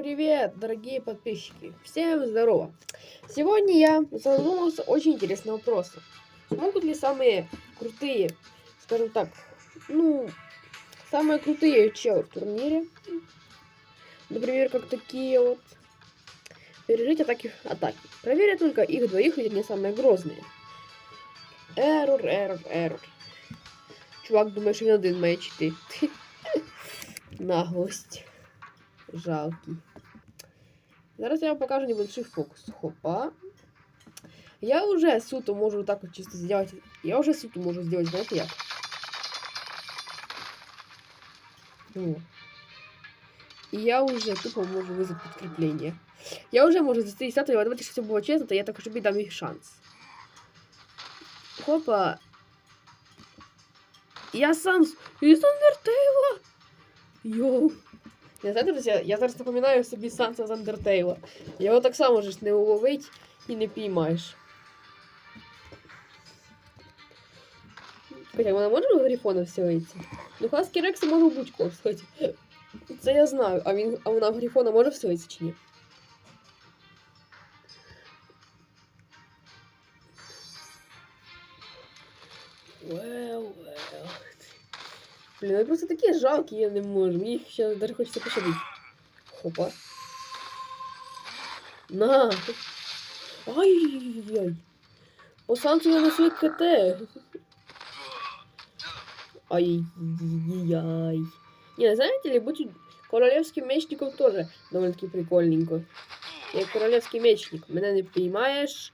Привет, дорогие подписчики! Всем здорово! Сегодня я задумался очень интересным вопросом. Смогут ли самые крутые, скажем так, ну, самые крутые челы в турнире, например, как такие вот, пережить атаки атаки? Проверят только их двоих, ведь они самые грозные. Эррор, эррор, эррор. Чувак думає, що він один має чити. Наглость. Жалкий. Зараз я вам покажу небольшой фокус. Хопа. Я уже суто можу вот так вот чисто сделать. Я уже суто можу сделать, знаете як? О. И я уже тупо можу вызвать подкрепление. Я уже можу за 30 давайте, щоб все було чесно, то я так собі дам їх шанс. Хопа. Я сам з із Андертейла. Йоу. Я знаєте, друзі, я зараз напоминаю собі Санса з Андертейла. Його так само ж не уловить і не піймаєш. Хоча вона може в Грифона вселитися? Ну, Хаски Рекса може в будь-кого вселитися. Це я знаю, а він, а вона в Грифона може вселитися чи ні? Блін, вони просто такі жалкі, я не можу. Мені їх ще навіть хочеться пошадити. Хопа. На! Ай-яй-яй. По санцу я на свій КТ. Ай-яй-яй. Не, знаете ли, быть королевским мечником тоже довольно-таки прикольненько. Я королевский мечник. Мене не поймаєш.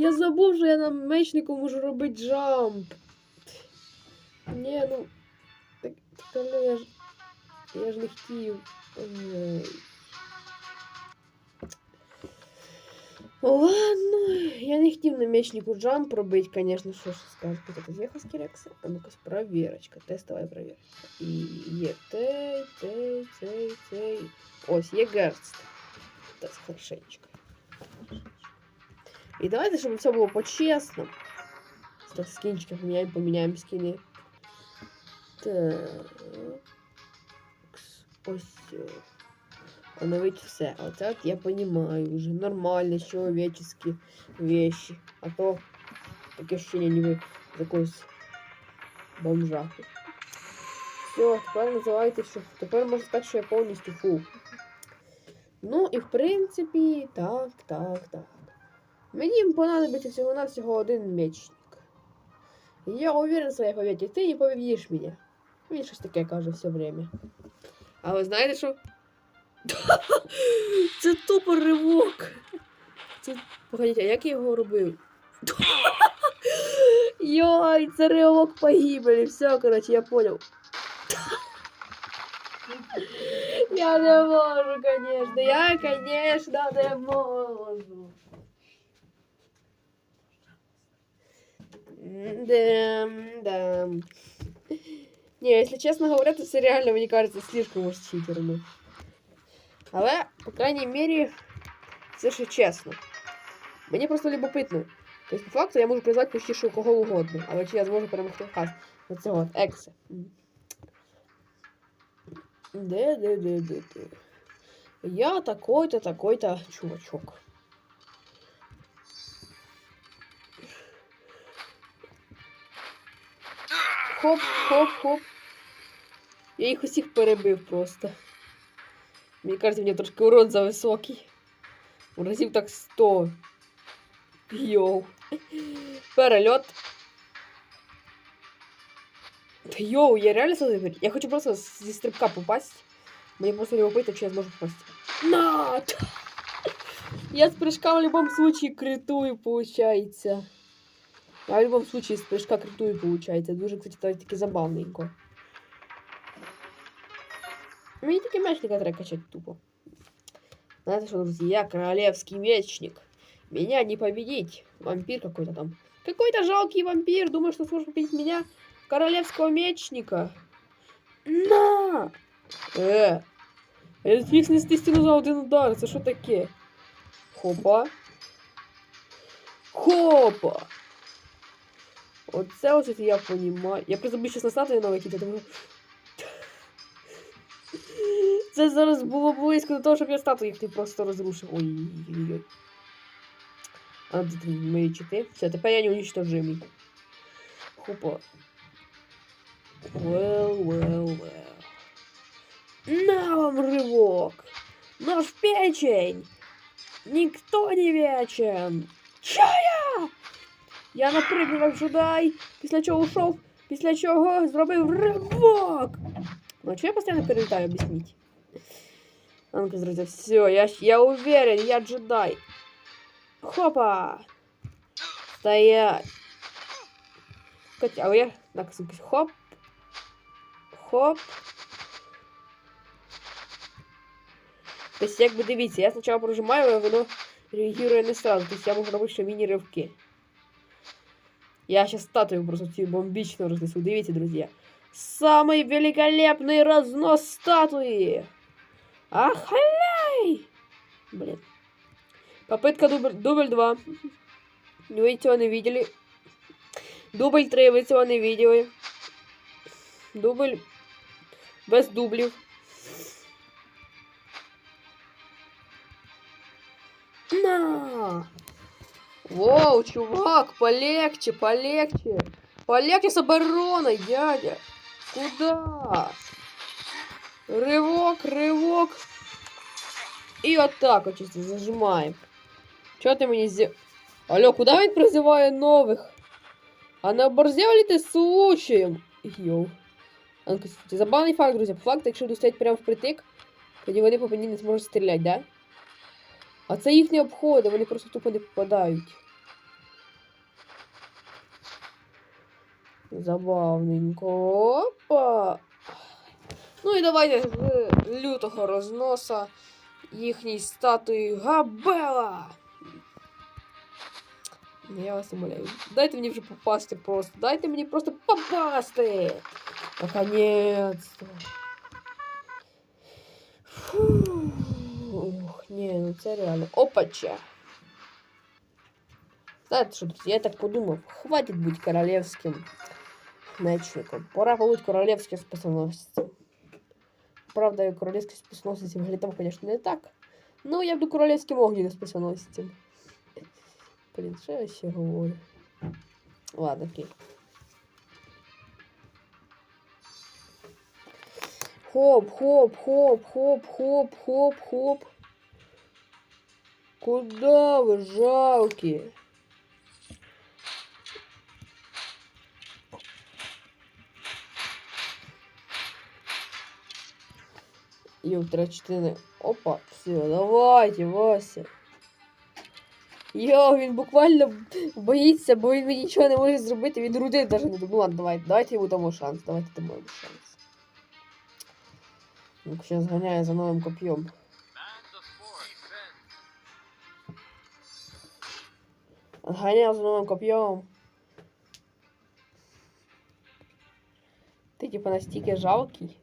Я забув, що я на мечнику можу робити джамп. Ні, ну. Так, так але я ж. Я ж не хотів. Ой. Ладно, я не хотів на мечнику джамп робити, конечно, що ж сказати. Так, з'їхав з Кірекса. А ну-ка, проверочка, тестова проверка. І є цей, цей, цей, цей. Ось, є герст. Так, хорошенечко. И давайте, чтобы все было по-честному. Так, скинчики поменяем, поменяем скины. Так. Ось. всё. Оновить все. А вот это я понимаю уже. Нормально, человеческие вещи. А то такие ощущения не вы якогось бомжа. Все, тепер називайте, що тепер можна сказати, що я повністю фул. Ну і в принципі, так, так, так. Мені понадобиться всього-навсього один мечник. Я уверен в своей победе. Ти не победиш мене. Він щось таке каже все время. А ви знаєте що? Це тупо ривок. Це... Погодіть, а як я його робив? Йой, це ривок погибелі. Все, короче, я понял. Я не можу, конечно. Я, конечно, не можу. Да, да. Не, если честно говоря, то реально, мені кажется, слишком уж читерно. Але, по крайней мере, це ще чесно. Мені просто любопитно. Тобто, по факту, я можу призвати почти що кого угодно. Але чи я зможу перемогти хас? Оце от, ексе. Де, де, де, де, де. Я такой-то, такой-то чувачок. Хоп, хоп, хоп. Я їх усіх перебив просто. Мені кажется, мені трошки урон зависокий. Разів так 100. Йоу. Перельот. Та йоу, я реально сюди Я хочу просто зі стрибка попасть. Мені просто любопитно, чи я зможу попасть. На! Я с прыжка в любом случае критую, получается. А в любом случае с прыжка критую, получается. Дуже, кстати, таки забавненько. Мені тільки мечника треба качать тупо. Знаете что, друзья, я королевский мечник. Меня не победить. Вампир какой-то там. Какой-то жалкий вампир. Думаю, что сможет победить меня, королевского мечника. На! Э! Я зміг снести стіну за один удар. Це що таке? Хопа. Хопа! Оце ось я понимаю. Я просто буду сейчас на статуї налетіти, тому... Це зараз було близько до того, щоб я статую їх не просто розрушив. Ой-ой-ой. А тут мої чити. Все, тепер я не уничтожимий. Хопа. Well, well, well. На вам рывок! Нож в печень! Никто не вечен! Чая! Я напрыгнув джедай, після чого ушов, після чого зробив ривок! Ну, чого я постійно перелітаю, об'ясніть? А ну-ка, друзья, все, я, я уверен, я джедай. Хопа! Стоять! Хотя, а я... Так, хоп. Хоп. Тобто, якби дивіться, я спочатку прожимаю, а воно реагує не сразу. Тобто я можу робити ще міні-ривки. Я сейчас статую просто цю бомбічно рознесу. Дивіться, друзья. Самый великолепный разнос статуи! Ахаляй! Блин. Попытка дубль, дубль 2. Вы этого не видели. Дубль 3, вы этого не видели. Дубль без дублів. На! Воу, чувак, полегче, полегче. Полегче с обороной, дядя. Куда? Рывок, рывок. И вот так вот чисто зажимаем. Чё ты мне сделал? Алло, куда він призиває нових? А не оборзел ли ти случаєм? Йоу. А ну-ка, Забавний факт, друзі. Факт, якщо достоять прямо впритик, тоді вони по мені не зможуть стріляти, да? А це їхні обходи, вони просто тупо не попадають. Забавненько. Опа. Ну і давайте з лютого розноса їхній статуї Габела. Ну, я вас умоляю. Дайте мені вже попасти просто. Дайте мені просто попасти. Наконец-то. Ух, не, ну це реально. Опача. Знаете что, друзья, я так подумал. Хватит быть королевским мечником. Пора побыть королевским спасоносцем. Правда, я королевским спасоносцем летом, конечно, не так. Но я буду королевским огненным спасоносцем. Блин, что я ще говорю? Ладно, окей. Хоп, хоп, хоп, хоп, хоп, хоп, хоп. Куда вы, жалкие? Йоу, четыре. Опа, все, давайте, Вася. Йо, він буквально боїться, бо він нічого не може зробити, він руди навіть не Ну ладно, давайте, давайте йому дамо шанс, давайте дамо йому шанс. Ну, сейчас зганяє за новим коп'єм. Зганяє за новим коп'єм. Ти типа настільки жалкий.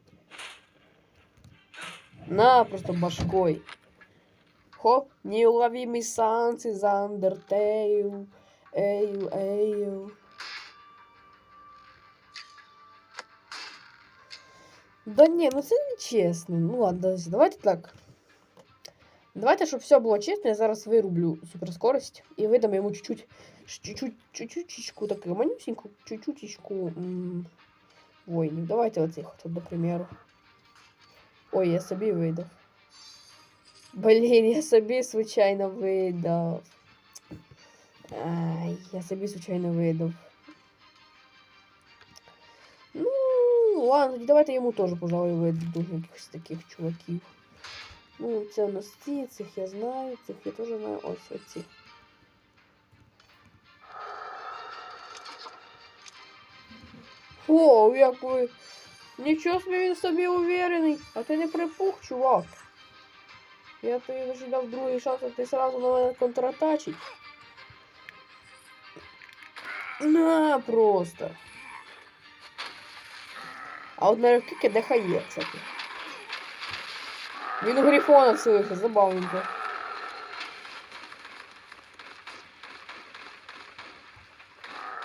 На, просто башкой. Хоп, неуловимый санс из Undertale. Эйу, эйу. Да не, ну це не чесно. Ну ладно, давайте так. Давайте, щоб все було чесно, я зараз вирублю суперскорость і видам йому чуть-чуть, чуть-чуть, чуть-чуть, таку манюсеньку, чуть-чутечку воїнів. Давайте оцих, от, до примеру. Ой, я собі видав. Блін, я собі звичайно видав. Ай, я собі звичайно видав. Ну, ладно, давайте йому теж, пожалуй, виду якихось таких чуваків. Ну, це у нас ці, цих я знаю, цих я теж знаю. Ось оці. О, як ви. Нічого собі він собі уверений, а ти не припух, чувак. Я тобі вже дав другий шанс, а ти сразу на мене контратачить. На, просто. А от на ревкіки де хає, кстати. Він у грифона вселився, забавненько.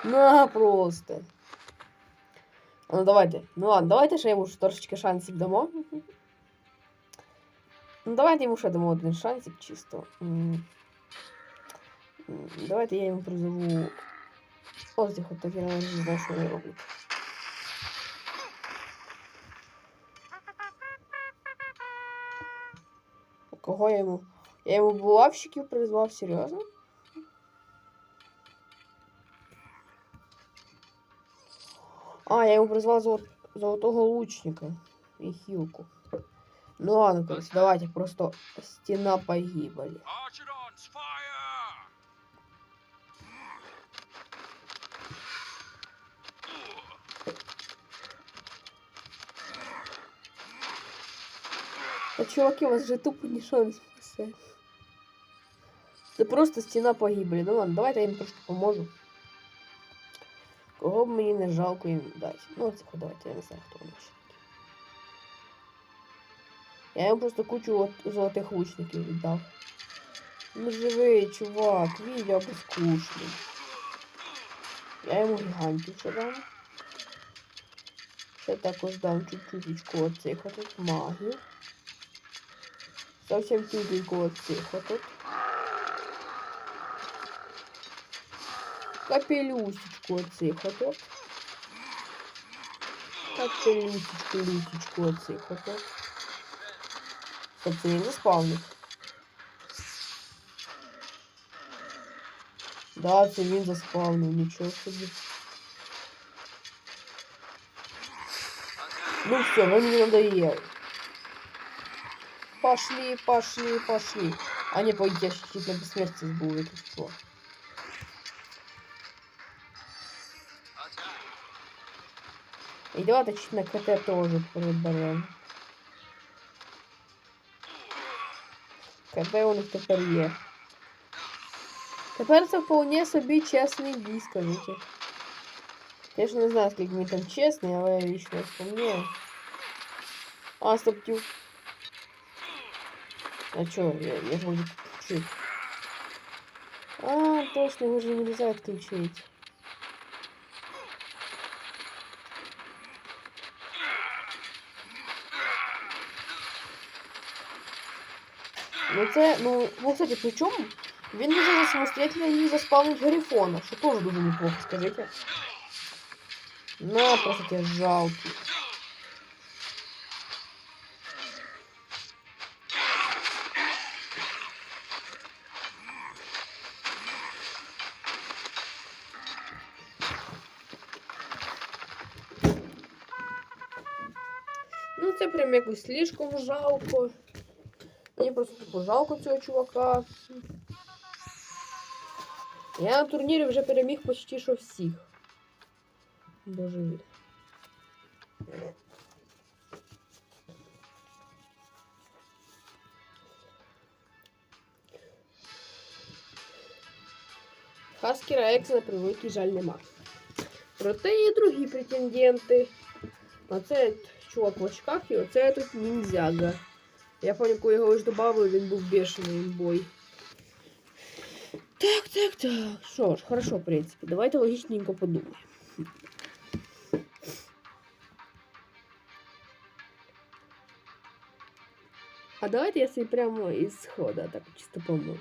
На, просто. А ну давайте. Ну ладно, давайте ще йому трошечки шансів дамо. Ну, давайте йому ще дамо один шансик чисто. М. М, Давайте я йому призову. Ось цих от так я навіть не знаю, що вони роблять. Кого я йому? Я йому булавщиків призвав, серйозно? А, я йому призвав золот... золотого лучника і хілку. Ну ладно, короче, давайте просто стена погибели. Та чуваки, вас же тупо нічого не спасе. Це просто стіна погибелі. Ну ладно, давайте я їм трошки поможу. Кого б мені не жалко їм дати. Ну, це давайте, я не знаю, вони ще такі. Я їм просто кучу от золотих лучників віддав. Ну живий, чувак, відео безкушний. Я йому гігантів ще дам. Ще також дам чуть-чуточку оцих от магів. Совсем чутенько оцих отут. Капелюсечку оцих отут. Капелюсечку, люсечку оцих отут. Стоп, це він заспавнив. Да, це він заспавнив, нічого собі. Ну все, ви мені надоели. Пошли, пошли, пошли. А не, пойди, я чуть на бессмертие забыл, это что? И давайте чуть на КТ тоже приберем. КТ у них тепер є. Тепер це вполне собі чесний бій, скажіть. Я ж не знаю, скільки він там чесний, але я лично вспомню. А, стоп, тю. А чё, я, я вроде включил. А, точно, его же нельзя отключить. Ну це, ну, ну, кстати, причому він може самостоятельно не заспавнить Гарифона, що теж дуже неплохо, скажите. На, просто тебе жалкий. прям якось слишком жалко. Мені просто тупо жалко цього чувака. Я на турнірі вже переміг почти що всіх. Боже мій. Хаскера Екса на превеликий жаль нема. Проте є другі претенденти. Оце чувак в очках і оце тут ніндзяга. Я пам'ятаю, коли його ж додали, він був бешений бой. Так, так, так. Що ж, хорошо, в принципі. Давайте логічненько подумаємо. А давайте я собі прямо із хода так чисто поможу.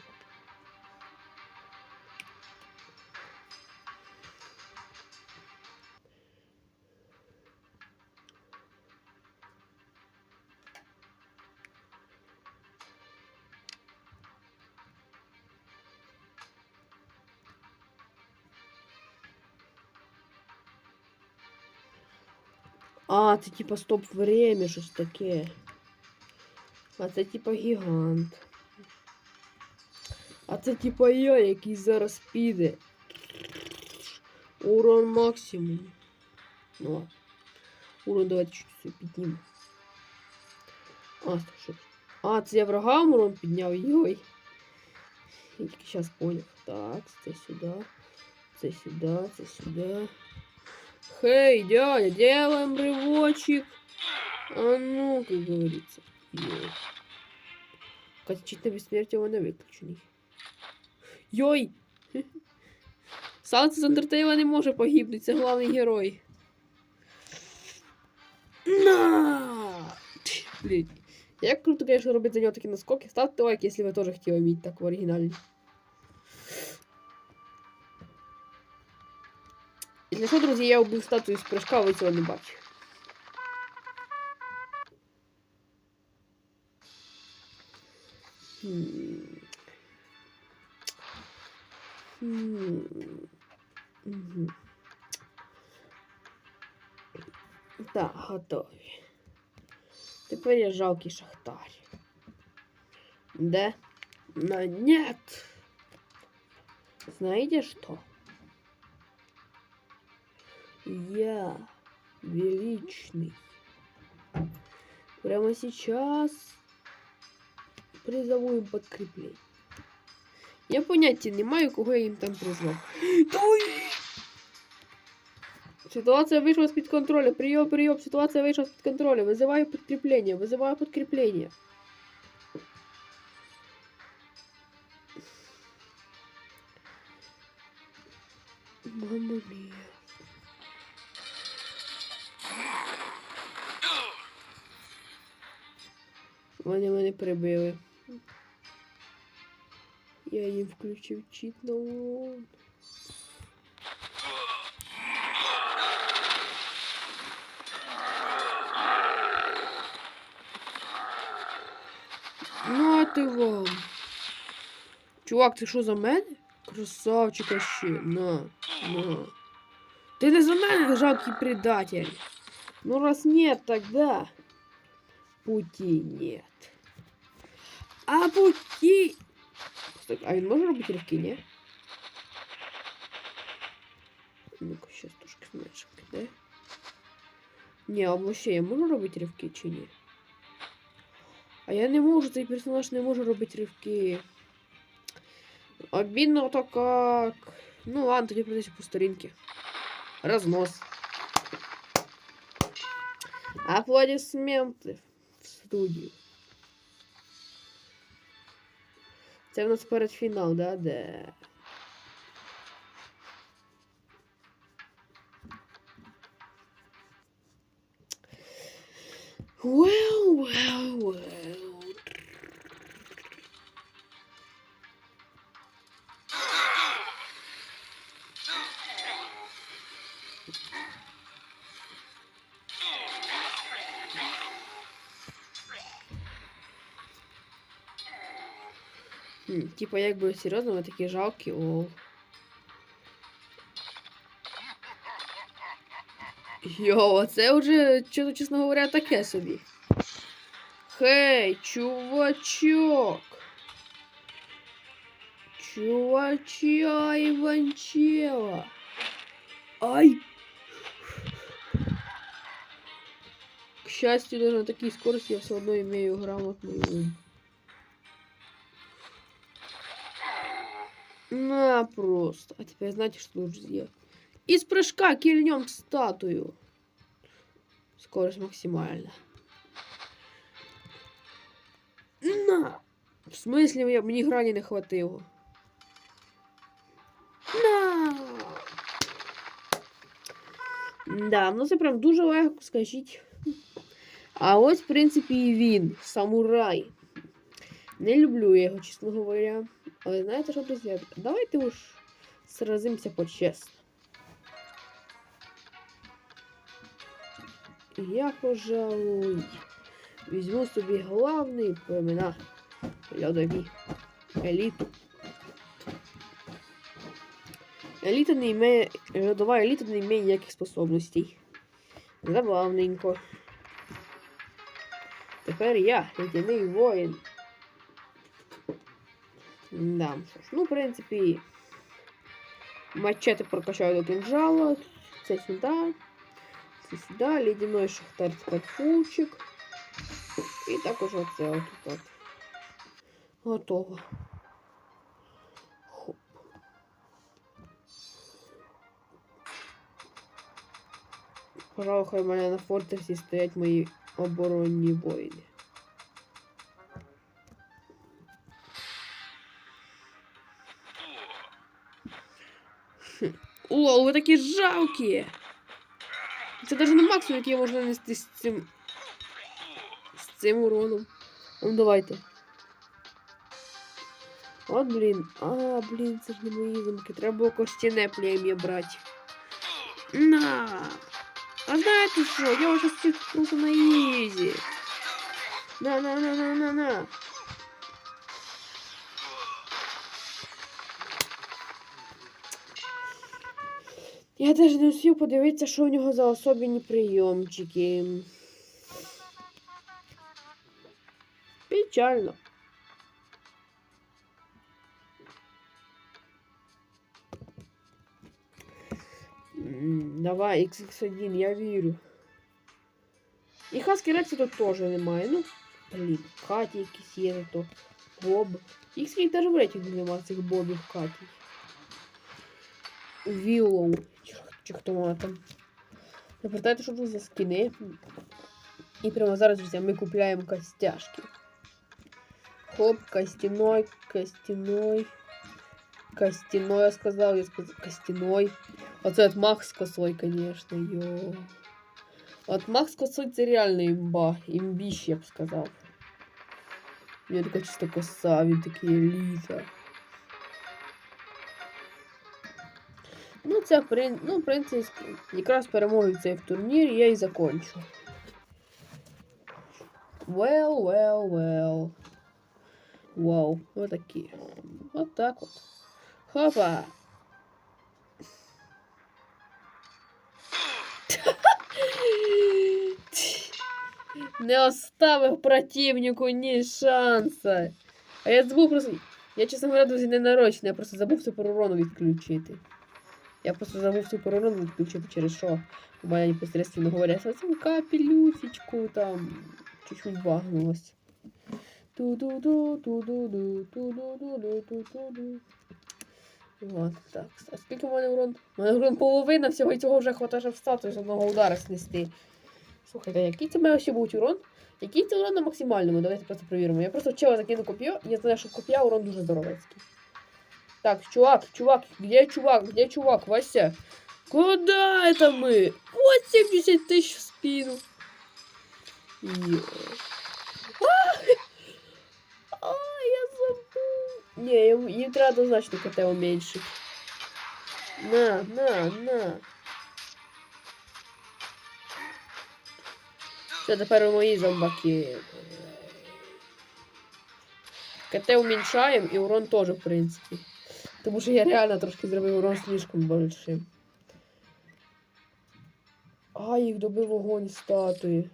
А, це типа стоп время, щось таке. А це типа гігант. А це типа я, який зараз піде. Урон максимум. Ну ладно. Урон давайте чуть все піднімемо. А, що? А, це я врагам урон підняв, йой. Я тільки зараз. Так, це сюди. Це сюди, це сюди. Хей, дядя, делаем рывочек. А ну, как говорится. Йой. Кстати, чуть на бессмертие вона виключений. Йой! Санс з Андертейла не може погибнути, це головний герой. На! Блін, Як круто, конечно, робити за нього такі наскоки. Ставте лайк, якщо ви теж хотіли вміти так в оригіналі. Якщо що, друзі, я убив статую з прыжка, ви цього не бачите. Так, готові. Тепер я жалкий шахтар. Де? На нет. Знаете что? Я величный. Прямо сейчас призову им подкрепление. Я поняття не маю, кого я їм там призвав. Ой! Ситуація вийшла з-під контролю. Прийом, прийом, ситуація вийшла з-під контролю. Визиваю підкріплення, визиваю підкріплення. Мама мія. Вони мене прибили. Я їм включив чіт на урон. На ти вам. Чувак, ти що за мене? Красавчика ще. На, на. Ти не за мене жалкий предатель. Ну раз нет, тогда пути нет. А пути... Стой, а він може робити ривки, ні? Ну-ка, щас трошки зменшимо, да? Ні, а вообще я можу робити ривки чи ні? А я не можу, цей персонаж не може робити ривки. Обидно то как. Ну ладно, тоді придется по старинке. Разнос. Аплодисменти в студію. Це в нас передфінал, да? Де? Well, well, well. Типа, якби серйозно, ви такі жалкі, лол. Йо, це вже, чесно, говоря, таке собі. Хей, чувачок. Чувача Иванчева. Ай! К счастью, даже на такой скорости я все равно имею грамотный ум. На просто. А теперь знаете, что нужно сделать? Из прыжка кильнем статую. Скорость максимальна. На! В смысле, я мені грані не хватило. На! Да, ну це прям дуже легко, скажіть. А ось, в принципі, і він, самурай. Не люблю я його, чесно говоря. Але знаєте що, друзі? Давайте уж сразимся по-чесно. Я, пожалуй, візьму собі главний племена льодові еліту. Еліта не імеє, льодова еліта не імеє ніяких способностей. Забавненько. Тепер я, ледяний воїн. Да, що ж, ну, в принципі, мачете прокачаю до кинжала. Це сюди. Це сюди. Ледяной шахтар скарфучик. І також оце от тут. Готово. Хоп. Пожалуй, хай в мене на фортесі стоять мої оборонні воїни. Лол, ви такі жалкі! Це навіть не максимум, який можна нести з цим. з цим уроном. Ну давайте. От, блін. А, блін, це ж не мої замки. Треба було костяне плем'я брати. На! А знаєте що? Я вже всіх просто на ізі. На, Я теж не успів подивитися, що у нього за особені прийомчики. Печально. Давай, XX1, я вірю. І Хаски Рекса тут теж немає. Ну, блін, Каті якісь є, то Боб. Їх скільки теж в рейтингу немає цих Бобів Каті. Віллоу. Чи, чи хто вона там. Не пам'ятаєте, що тут за скини. І прямо зараз, друзі, ми купляємо костяшки. Хоп, костяной, костяной. Костяной, я сказал, я сказал, костяной. Оце от Макс з косой, конечно, йо. От Макс з косой це реально імба. Імбіщ, я б сказав. У нього така чисто коса, він такий еліта. Ну, це, в ну, принципі, якраз перемогою цей в турнірі я і закончу. Well, well, well. Вау, вот такие. Вот так вот. Хопа! Не оставив противнику ні шанса. А я забув просто. Я, чесно говоря, друзі, не нарочно, я просто забув супер урону відключити. Я просто забув супер урону відключити, через що у мене непосредственно говорять, це капелюсечку там чуть-чуть багнулось. Ту-ду-ду, ту-ду-ду, ту-ду-ду-ду, ту-ду-ду. Вот, так. А скільки в мене урон? У мене урон половина, всього і цього вже хватає щоб встати з одного удара снести. Слухайте, який це має ще бути урон? Який це урон на максимальному? Давайте просто перевіримо. Я просто вчила закину коп'є, я знаю, що коп'я урон дуже здоровецький. Так, чувак, чувак, где чувак, где чувак, Вася? Куда это мы? Вот 70 тысяч в спину. Ё. А, я забыл. Не, им, им треба однозначно КТ уменьшить. На, на, на. Це тепер мої зомбаки. КТ уменьшаємо і урон теж, в принципі. Тому що я реально трошки зробив урон слишком большим. А, їх добив вогонь статуї.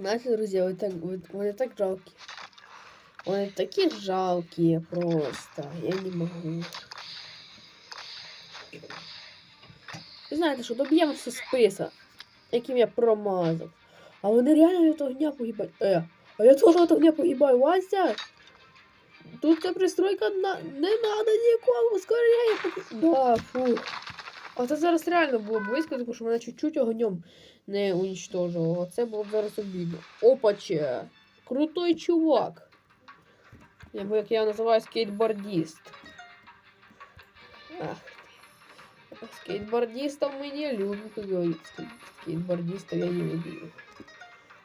Знаете, друзья, вот так, вот, вони так жалкі. Вони такі жалкі просто. Я не можу. Ви знаєте, що доб'ємо все списа, яким я промазав. А вони реально від огня погибають. Е, а я теж від огня погибаю, Вася! Тут ця пристройка на... не надо нікому, скорее. поки- Да, фу. А це зараз реально було близько, тому що мене чуть-чуть огнем не уничтожило. Це було б зараз обідно. Опаче! Крутой чувак. Або як я називаю скейтбордист. Ах ты. Скейтбордистов мы не любим, как говорится. Скейтбордистов я не люблю.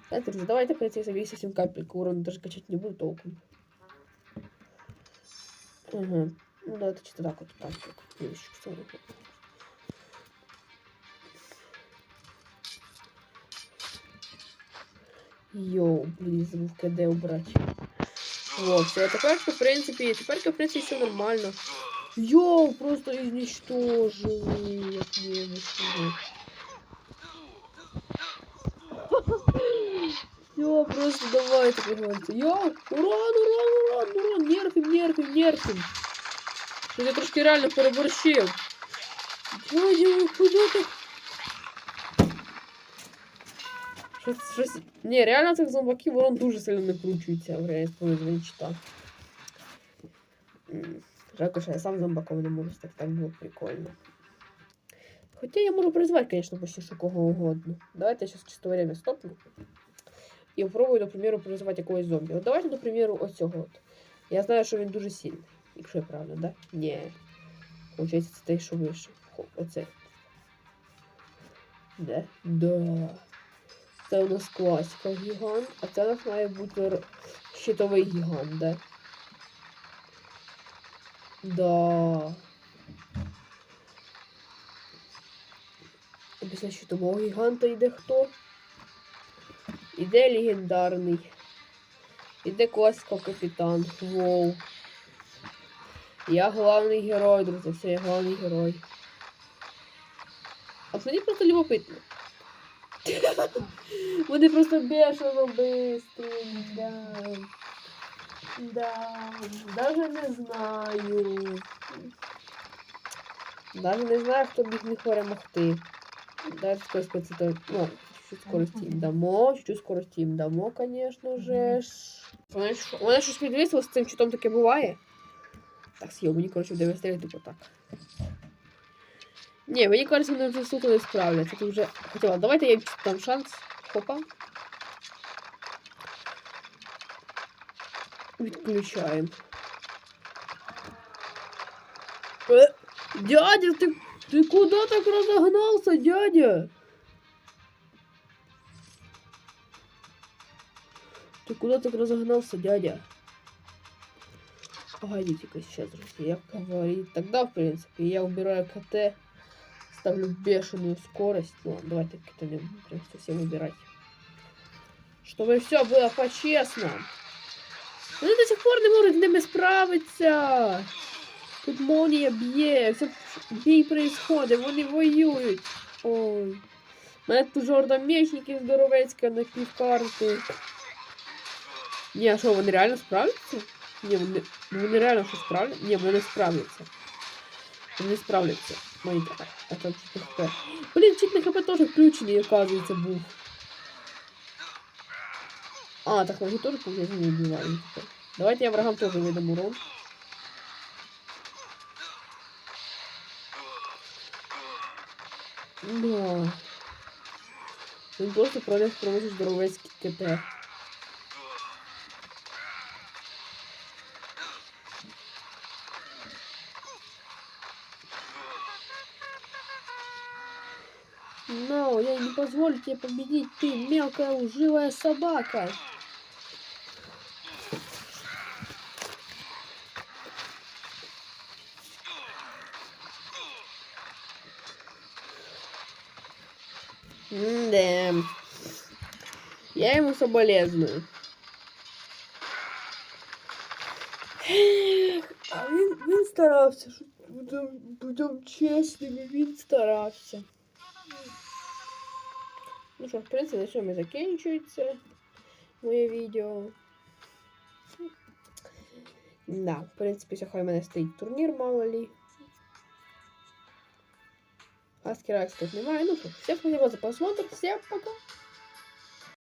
Знаете, друзья, давайте пройти за 8 капельку урона, даже качать не буду толком. Угу. Ну да, это что-то так вот всё, вот. Йоу, блін, забув КД убрати. О, все, тепер, в принципі, тепер, в принципі, все нормально. Йоу, просто изничтожили, як небо. Йоу, просто давайте, пожалуйста. Йоу, урон, урон, урон, урон, нерфим, нерфим, нерфим. Що я трошки реально переборщив. Дядя, куди ти? Щось, щось... Ні, реально цих зомбаків урон дуже сильно не кручується в реєструванні чита. Жалко, що я сам зомбаком не можу так було прикольно. Хотя я можу призвати, конечно, почти що кого угодно. Давайте я сейчас чисто время стопну. І попробую, до примеру, призвати якогось зомбі. От давайте, до цього от. Я знаю, що він дуже сильний. Якщо я правильно, да? Ні. Получається, це той, що вище. Хо, оце. Де? Да. Це у нас класика гігант, а це у нас має бути щитовий гігант, да? Да. А Після щитового гіганта йде хто? Іде легендарний. Іде класика капітан. Воу. Я главний герой, друзі, все, я главний герой. От мені просто любопитно. Вони просто бешено быстрі, да. Да, даже не знаю. Даже не знаю, хто б їх міг перемогти. Даже скорості це ну, чуть скорості їм дамо, чуть скорості їм дамо, конечно же. Вони Вони щось підвисло, з цим чутом таке буває. Так, съел, мені, коротше, буде вистрілити типу так. Ні, мені кажется, вони вже сука не справляться. Тут вже хотіла. Давайте я їм дам шанс. Хопа. Відключаємо. Е, дядя, ти, ти куди так розогнався, дядя? Ты куда так разогнался, дядя? Погодите-ка сейчас, друзья, я говорит. Тогда, в принципе, я убираю КТ, ставлю бешеную скорость. Ну, ладно, давайте КТ не будем прям совсем убирать. Чтобы все было по-честному. Вони до сих пор не можуть з ними справитися. Тут молнія б'є, все бій происходить, вони воюють. Ой. У мене тут жорда мечників здоровецька на півкарти. Ні, а що, вони реально справляться? Ні, вони, ну, вони реально що справляться? Ні, вони не справляться. Вони не справляться. Мої так. А там чуть хп. Блін, чуть на хп теж включений, оказується, був. А, так вони теж, получается, не убивають. Давайте я врагам тоже видам урон. Да. Він просто пролез проводить здоровецький КТ. Но я не позволю тебе победить, ты мелкая лживая собака. Да. Я ему соболезную. Ех, А він, він старався, щоб будемо, будемо чесними, він старався. Ну що, в принципі, на цьому і закінчується моє відео. Да, в принципі, сьогодні в мене стоїть турнір, мало лі. А скіракс тут немає. Ну що, всім спасибо за просмотр, всем пока!